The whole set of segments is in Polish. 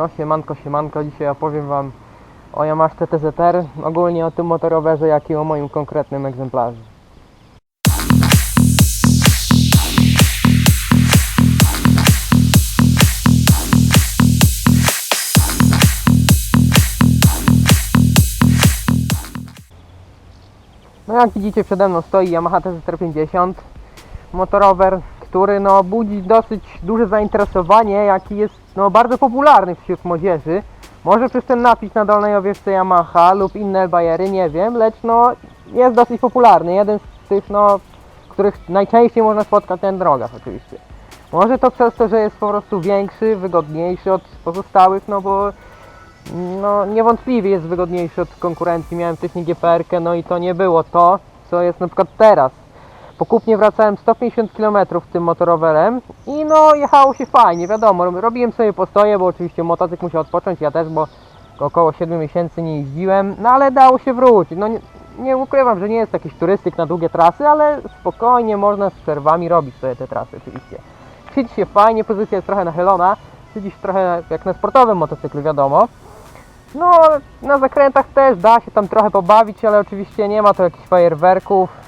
No siemanko, siemanko, dzisiaj opowiem Wam o Yamaha TZR, ogólnie o tym motorowerze, jak i o moim konkretnym egzemplarzu. No jak widzicie przede mną stoi Yamaha TZR 50 motorower, który no budzi dosyć duże zainteresowanie, jaki jest no bardzo popularny wśród młodzieży. Może przez ten napis na dolnej owieczce Yamaha lub inne bajery, nie wiem, lecz no jest dosyć popularny. Jeden z tych no, których najczęściej można spotkać na drogach oczywiście. Może to przez to, że jest po prostu większy, wygodniejszy od pozostałych, no bo no niewątpliwie jest wygodniejszy od konkurencji. Miałem wcześniej GPR-kę, no i to nie było to, co jest na przykład teraz. Po kupnie wracałem 150 km tym motorowerem i no jechało się fajnie, wiadomo, robiłem sobie postoje, bo oczywiście motocykl musiał odpocząć, ja też, bo około 7 miesięcy nie jeździłem, no ale dało się wrócić. No nie, nie ukrywam, że nie jest jakiś turystyk na długie trasy, ale spokojnie można z przerwami robić sobie te trasy oczywiście. Siedzi się fajnie, pozycja jest trochę nachylona, siedzisz trochę jak na sportowym motocyklu, wiadomo. No, na zakrętach też da się tam trochę pobawić, ale oczywiście nie ma to jakichś fajerwerków.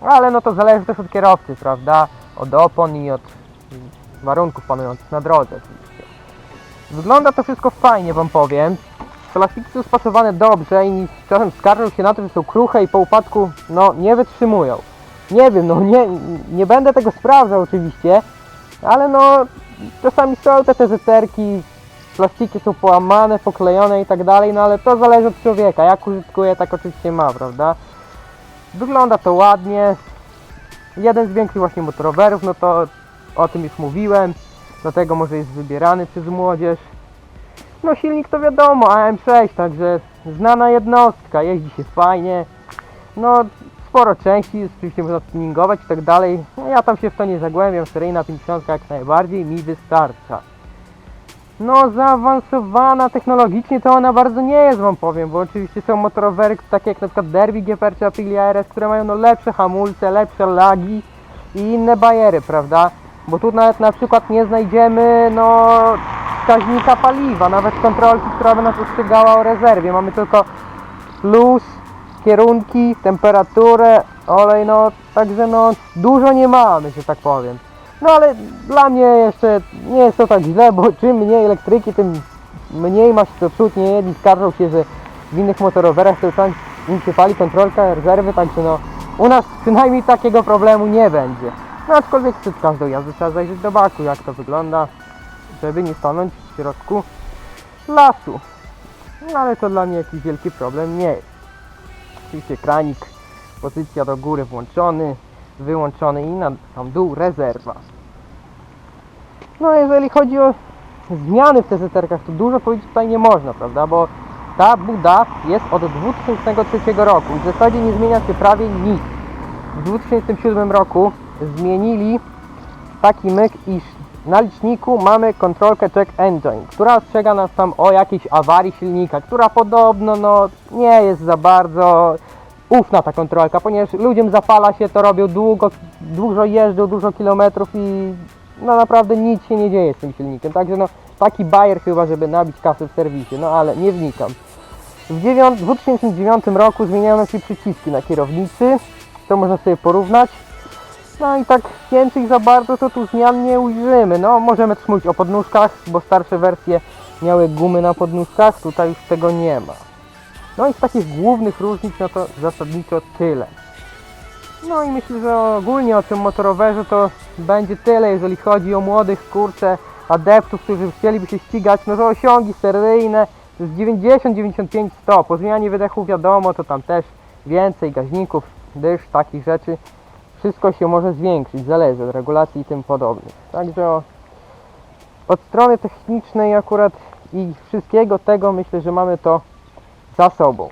Ale no to zależy też od kierowcy, prawda? Od opon i od warunków panujących na drodze oczywiście. Wygląda to wszystko fajnie, wam powiem. Plastiki są spasowane dobrze i czasem skarżą się na to, że są kruche i po upadku, no, nie wytrzymują. Nie wiem, no nie, nie będę tego sprawdzał oczywiście, ale no, czasami są te TZR-ki, plastiki są połamane, poklejone i tak dalej, no ale to zależy od człowieka. Jak użytkuje, tak oczywiście ma, prawda? Wygląda to ładnie. Jeden z większych właśnie motorowerów, no to o tym już mówiłem, dlatego może jest wybierany przez młodzież. No silnik to wiadomo, AM6, także znana jednostka, jeździ się fajnie. No sporo części, oczywiście można tuningować i tak dalej. No, ja tam się w to nie zagłębiam, seryjna 50 jak najbardziej mi wystarcza. No zaawansowana technologicznie to ona bardzo nie jest wam powiem, bo oczywiście są motorowery takie jak na przykład Derby GPR czy Aprilia RS, które mają no lepsze hamulce, lepsze lagi i inne bajery, prawda? Bo tu nawet na przykład nie znajdziemy no wskaźnika paliwa, nawet kontrolki, która by nas ostrzegała o rezerwie. Mamy tylko plus, kierunki, temperaturę, olej, no także no dużo nie mamy, że tak powiem. No ale dla mnie jeszcze nie jest to tak źle, bo czym mniej elektryki, tym mniej ma się to psuć. Nie jedni skarżą się, że w innych motorowerach to tam im się pali kontrolka rezerwy, także no u nas przynajmniej takiego problemu nie będzie. No aczkolwiek przed każdą jazdą trzeba zajrzeć do baku, jak to wygląda, żeby nie stanąć w środku lasu. No ale to dla mnie jakiś wielki problem nie jest. Oczywiście kranik, pozycja do góry włączony, wyłączony i na sam dół rezerwa. No jeżeli chodzi o zmiany w TZR-kach, to dużo powiedzieć tutaj nie można, prawda, bo ta buda jest od 2003 roku i w zasadzie nie zmienia się prawie nic. W 2007 roku zmienili taki myk, iż na liczniku mamy kontrolkę Check Engine, która ostrzega nas tam o jakiejś awarii silnika, która podobno no, nie jest za bardzo ufna ta kontrolka, ponieważ ludziom zapala się, to robią długo, dużo jeżdżą, dużo kilometrów i no naprawdę nic się nie dzieje z tym silnikiem. Także no taki bajer chyba, żeby nabić kasę w serwisie, no ale nie wnikam. W dziewią- w 2009 roku zmieniano się przyciski na kierownicy, to można sobie porównać. No i tak więcej za bardzo to tu zmian nie ujrzymy. No możemy mówić o podnóżkach, bo starsze wersje miały gumy na podnóżkach, tutaj już tego nie ma. No i z takich głównych różnic, no to zasadniczo tyle. No i myślę, że ogólnie o tym motorowerze to będzie tyle, jeżeli chodzi o młodych, kurczę, adeptów, którzy chcieliby się ścigać, no to osiągi seryjne to jest 90, 95, 100. Po zmianie wydechu wiadomo, to tam też więcej gaźników, dysz, takich rzeczy. Wszystko się może zwiększyć, zależy od regulacji i tym podobnych. Także od strony technicznej akurat i wszystkiego tego myślę, że mamy to za sobą.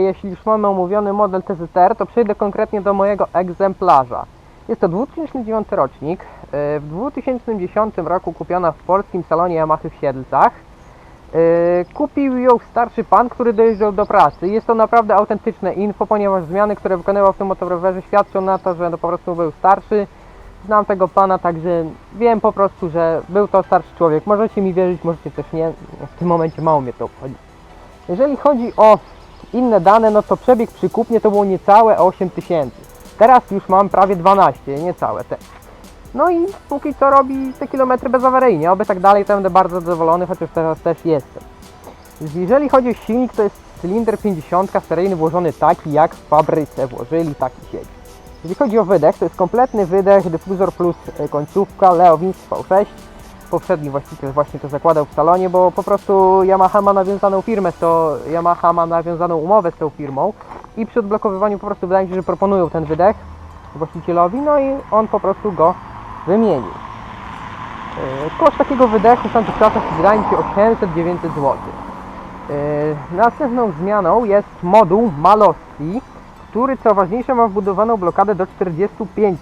Jeśli już mamy omówiony model TZR, to przejdę konkretnie do mojego egzemplarza. Jest to 2009 rocznik. W 2010 roku kupiona w polskim salonie Yamaha w Siedlcach. E, Kupił ją starszy pan, który dojeżdżał do pracy. Jest to naprawdę autentyczne info, ponieważ zmiany, które wykonywał w tym motorowerze świadczą na to, że no po prostu był starszy. Znam tego pana, także wiem po prostu, że był to starszy człowiek. Możecie mi wierzyć, możecie też nie. W tym momencie mało mnie to obchodzi. Jeżeli chodzi o inne dane, no to przebieg przy kupnie to było niecałe 8 tysięcy. Teraz już mam prawie 12, niecałe te. No i póki co robi te kilometry bezawaryjnie. Oby tak dalej, to będę bardzo zadowolony, chociaż teraz też jestem. Jeżeli chodzi o silnik, to jest cylinder 50 seryjny włożony taki, jak w fabryce włożyli, taki siedzi. Jeżeli chodzi o wydech, to jest kompletny wydech, dyfuzor plus e, końcówka, Leowins V6. Poprzedni właściciel właśnie to zakładał w salonie, bo po prostu Yamaha ma nawiązaną firmę, to Yamaha ma nawiązaną umowę z tą firmą i przy odblokowywaniu po prostu wydaje mi się, że proponują ten wydech właścicielowi, no i on po prostu go wymienił. Yy, Koszt takiego wydechu w tamtych czasach wydaje mi się 800-900 zł. Yy, Następną zmianą jest moduł Malowski, który co ważniejsze ma wbudowaną blokadę do 45.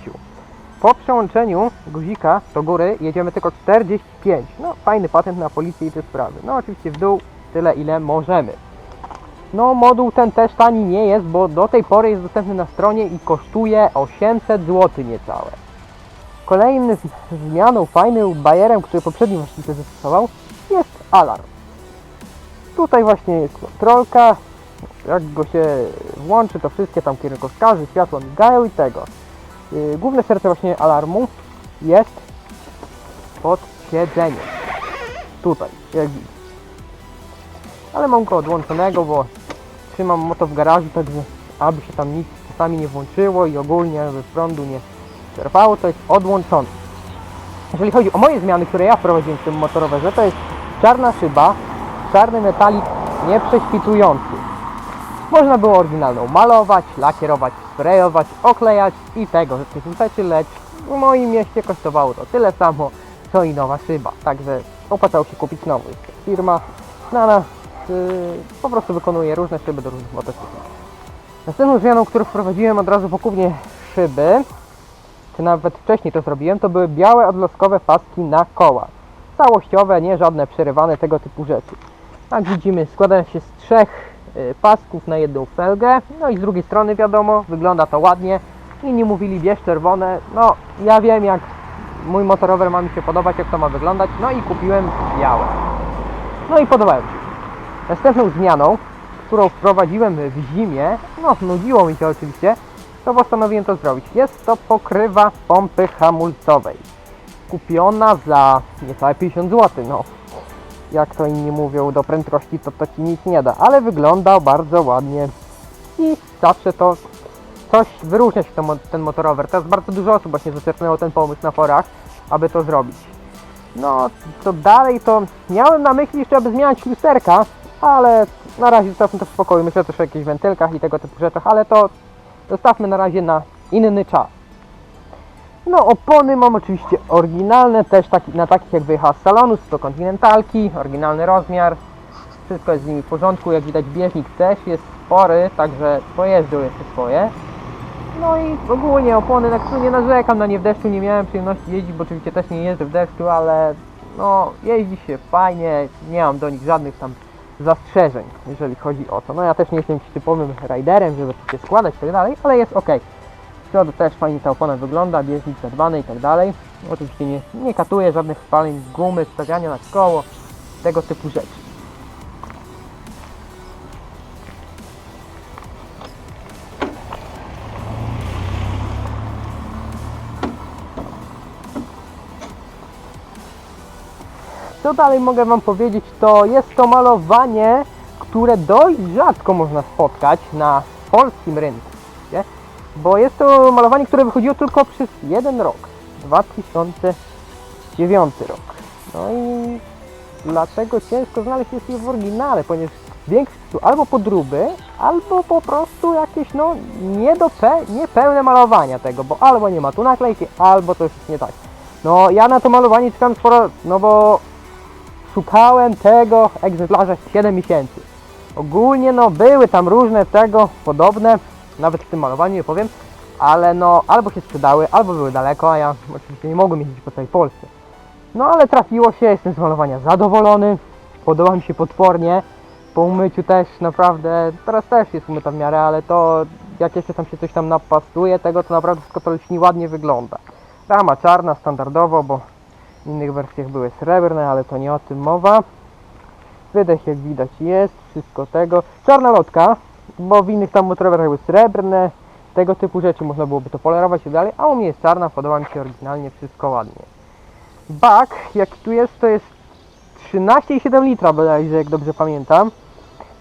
Po przełączeniu guzika do góry jedziemy tylko 45. No fajny patent na policję i te sprawy. No oczywiście w dół tyle ile możemy. No moduł ten też tani nie jest, bo do tej pory jest dostępny na stronie i kosztuje 800 zł niecałe. Kolejnym zmianą, fajnym bajerem, który poprzedni właściciel zastosował, jest alarm. Tutaj właśnie jest kontrolka. Jak go się włączy, to wszystkie tam kierunkowskazy, światła migają i tego. Yy, Główne serce właśnie alarmu jest pod siedzeniem. Tutaj, jak widzisz. Ale mam go odłączonego, bo trzymam moto w garażu, także aby się tam nic czasami nie włączyło i ogólnie aby prądu nie czerpało, to jest odłączone. Jeżeli chodzi o moje zmiany, które ja wprowadziłem w tym motorowerze, to jest czarna szyba, czarny metalik nieprześwitujący. Można było oryginalną malować, lakierować, sprayować, oklejać i tego typu rzeczy, lecz w moim mieście kosztowało to tyle samo, co i nowa szyba. Także opłacało się kupić to Firma znana yy, po prostu wykonuje różne szyby do różnych motocykli. Następną zmianą, którą wprowadziłem od razu po kupnie szyby, czy nawet wcześniej to zrobiłem, to były białe odloskowe paski na koła. Całościowe, nie żadne przerywane, tego typu rzeczy. Jak widzimy, składają się z trzech pasków na jedną felgę. No i z drugiej strony wiadomo, wygląda to ładnie. Inni mówili bierz czerwone. No, ja wiem jak mój motorower ma mi się podobać, jak to ma wyglądać. No i kupiłem białe. No i podobają mi się. Następną zmianą, którą wprowadziłem w zimie, no nudziło mi się oczywiście, to postanowiłem to zrobić. Jest to pokrywa pompy hamulcowej. Kupiona za niecałe 50 zł. No, jak to inni mówią, do prędkości to to ci nic nie da, ale wygląda bardzo ładnie i zawsze to coś wyróżnia się ten, ten motorower. Teraz bardzo dużo osób właśnie zaczerpnęło ten pomysł na forach, aby to zrobić. No, to dalej to miałem na myśli jeszcze, aby zmieniać lusterka, ale na razie zostawmy to w spokoju. Myślę też o jakichś wentylkach i tego typu rzeczach, ale to zostawmy na razie na inny czas. No, opony mam oczywiście oryginalne, też taki, na takich jak wyjechała z salonu, to kontynentalki, oryginalny rozmiar. Wszystko jest z nimi w porządku, jak widać bieżnik też jest spory, także pojeżdżą jeszcze swoje. No i ogólnie opony, na które nie narzekam, na nie w deszczu nie miałem przyjemności jeździć, bo oczywiście też nie jeżdżę w deszczu, ale no jeździ się fajnie, nie mam do nich żadnych tam zastrzeżeń, jeżeli chodzi o to. No ja też nie jestem typowym riderem, żeby się składać i tak dalej, ale jest ok. Przodu też fajnie ta opona wygląda, bieżnik zadbany i tak dalej. Oczywiście nie, nie katuje żadnych spaleń gumy, stawiania na koło, tego typu rzeczy. Co dalej mogę Wam powiedzieć, to jest to malowanie, które dość rzadko można spotkać na polskim rynku. wiecie? Bo jest to malowanie, które wychodziło tylko przez jeden rok, 2009 rok. No i dlatego ciężko znaleźć jest je w oryginale, ponieważ większość tu albo podróby, albo po prostu jakieś no niedope- niepełne malowania tego, bo albo nie ma tu naklejki, albo coś jest nie tak. No ja na to malowanie czekam sporo, no bo szukałem tego egzemplarza 7 miesięcy. Ogólnie no były tam różne tego podobne, nawet w tym malowaniu nie powiem, ale no albo się sprzedały, albo były daleko, a ja oczywiście nie mogłem jeździć po całej Polsce. No ale trafiło się, jestem z malowania zadowolony, podoba mi się potwornie, po umyciu też naprawdę, teraz też jest umyta w miarę, ale to jak jeszcze tam się coś tam napastuje tego, to naprawdę wszystko to lśni ładnie wygląda. Rama czarna standardowo, bo w innych wersjach były srebrne, ale to nie o tym mowa. Wydech jak widać jest, wszystko tego. Czarna lotka, bo w innych tam motorowach były srebrne, tego typu rzeczy można byłoby to polerować i tak dalej, a u mnie jest czarna, podoba mi się oryginalnie, wszystko ładnie. Bak, jaki tu jest, to jest 13,7 litra bodajże, jak dobrze pamiętam.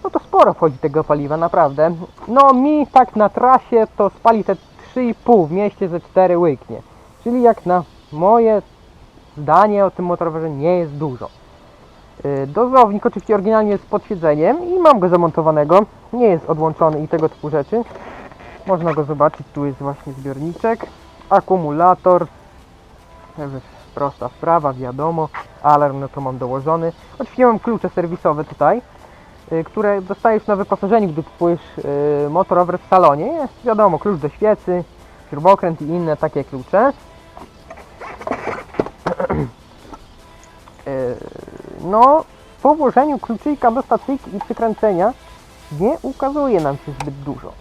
No to sporo wchodzi tego paliwa, naprawdę. No mi tak na trasie to spali te 3,5 w mieście ze 4 łyknie. Czyli jak na moje zdanie o tym motorowerze nie jest dużo. Yy, Dozownik oczywiście oryginalnie jest pod siedzeniem i mam go zamontowanego. Nie jest odłączony i tego typu rzeczy. Można go zobaczyć, tu jest właśnie zbiorniczek. Akumulator. Prosta sprawa, wiadomo. Alarm no to mam dołożony. Oczywiście mam klucze serwisowe tutaj, y, które dostajesz na wyposażeniu, gdy kupujesz y, motorower w salonie. Jest wiadomo, klucz do świecy, śrubokręt i inne takie klucze. No, po włożeniu kluczyka do stacyjki i przykręcenia nie ukazuje nam się zbyt dużo.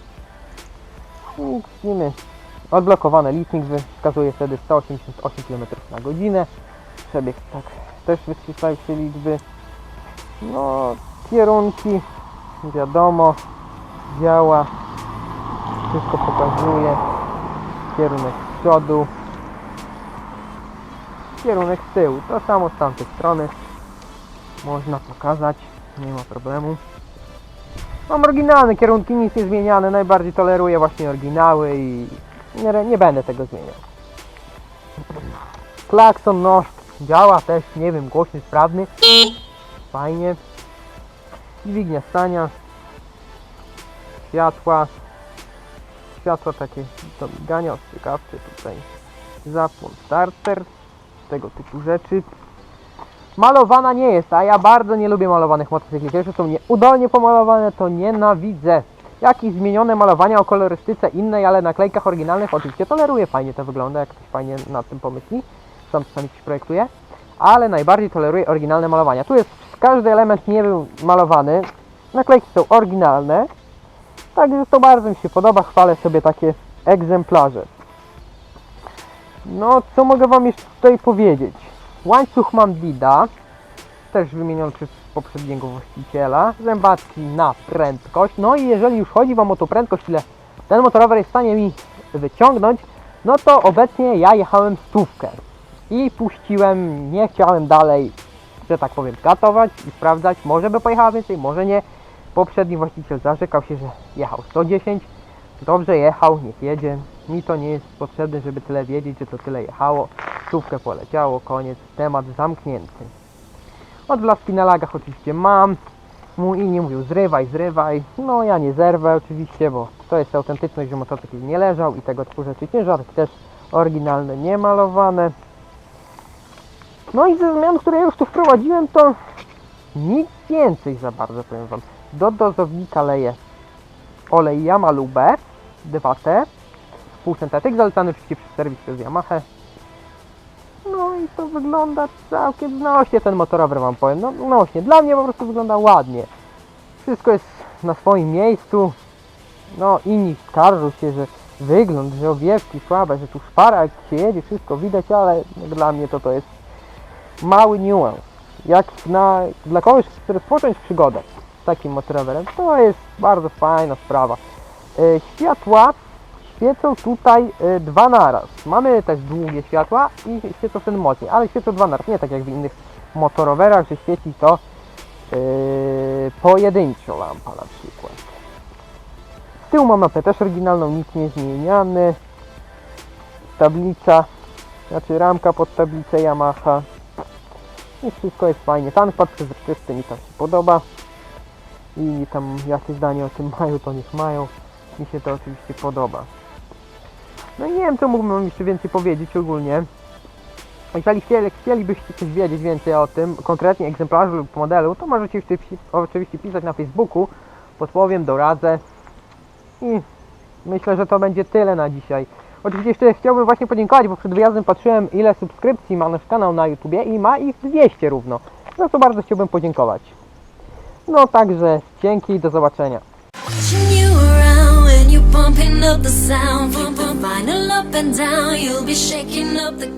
I widzimy, odblokowany licznik wskazuje wtedy 188 km na godzinę. Przebieg tak też wyświetlają się liczby. No, kierunki, wiadomo, działa, wszystko pokazuje. Kierunek z przodu, kierunek z tyłu. To samo z tamtej strony można pokazać, nie ma problemu. Mam oryginalne kierunki, nic nie zmieniane, najbardziej toleruję właśnie oryginały i nie, nie będę tego zmieniał. Klakson no, działa też, nie wiem, głośny, sprawny. Fajnie. Dźwignia stania. Światła. Światła takie do migania, ostrzegawcze tutaj. Zapłon starter. Tego typu rzeczy. Malowana nie jest, a ja bardzo nie lubię malowanych motocykli. Pierwsze są nieudolnie pomalowane, to nienawidzę. Jakieś zmienione malowania o kolorystyce innej, ale na klejkach oryginalnych oczywiście toleruję, fajnie to wygląda, jak ktoś fajnie nad tym pomyśli. Sam czasami coś projektuje. Ale najbardziej toleruję oryginalne malowania. Tu jest każdy element nie był malowany. Naklejki są oryginalne. Także to bardzo mi się podoba, chwalę sobie takie egzemplarze. No, co mogę Wam jeszcze tutaj powiedzieć? Łańcuch mam Dida, też wymieniony przez poprzedniego właściciela. Zębatki na prędkość. No i jeżeli już chodzi Wam o tą prędkość, ile ten motorower jest w stanie mi wyciągnąć, no to obecnie ja jechałem stówkę. I puściłem, nie chciałem dalej, że tak powiem, katować i sprawdzać. Może by pojechała więcej, może nie. Poprzedni właściciel zarzekał się, że jechał 110. Dobrze jechał, niech jedzie. Mi to nie jest potrzebne, żeby tyle wiedzieć, że to tyle jechało. Stówkę poleciało, koniec, temat zamknięty. Odblaski na lagach oczywiście mam. Mu inni mówią zrywaj, zrywaj. No ja nie zerwę oczywiście, bo to jest autentyczność, że motocykl nie leżał i tego typu rzeczy. Ciężarki też oryginalne, nie malowane. No i ze zmian, które już tu wprowadziłem, to nic więcej za bardzo powiem Wam. Do dozownika leję olej Yamalu B 2T półsyntetyk, zalecany oczywiście przez serwis przez Yamaha. No i to wygląda całkiem znośnie ten motorower wam powiem, no znośnie. Dla mnie po prostu wygląda ładnie. Wszystko jest na swoim miejscu. No inni skarżą się, że wygląd, że owiewki słabe, że tu szpara jak się jedzie, wszystko widać, ale dla mnie to to jest mały niuans. Jak na, dla kogoś, chce rozpocząć przygodę z takim motorowerem, to jest bardzo fajna sprawa. E, światła świecą tutaj e, dwa naraz. Mamy też długie światła i świecą wtedy mocniej, ale świecą dwa naraz, nie tak jak w innych motorowerach, że świeci to e, pojedynczo lampa na przykład. Z tyłu mam mapę też oryginalną, nic nie zmieniany. Tablica, znaczy ramka pod tablicę Yamaha. I wszystko jest fajnie. Tanpad przezroczysty mi tam się podoba. I tam jakie zdanie o tym mają, to niech mają. Mi się to oczywiście podoba. No i nie wiem, co mógłbym jeszcze więcej powiedzieć ogólnie. Jeżeli chcieli, chcielibyście coś wiedzieć więcej o tym, konkretnie egzemplarzu lub modelu, to możecie oczywiście pisać na Facebooku. Podpowiem, doradzę. I myślę, że to będzie tyle na dzisiaj. Oczywiście jeszcze chciałbym właśnie podziękować, bo przed wyjazdem patrzyłem ile subskrypcji ma nasz kanał na YouTubie i ma ich 200 równo. Za to bardzo chciałbym podziękować. No także dzięki, do zobaczenia. Pumping up the sound, pumping vinyl up and down. You'll be shaking up the ground.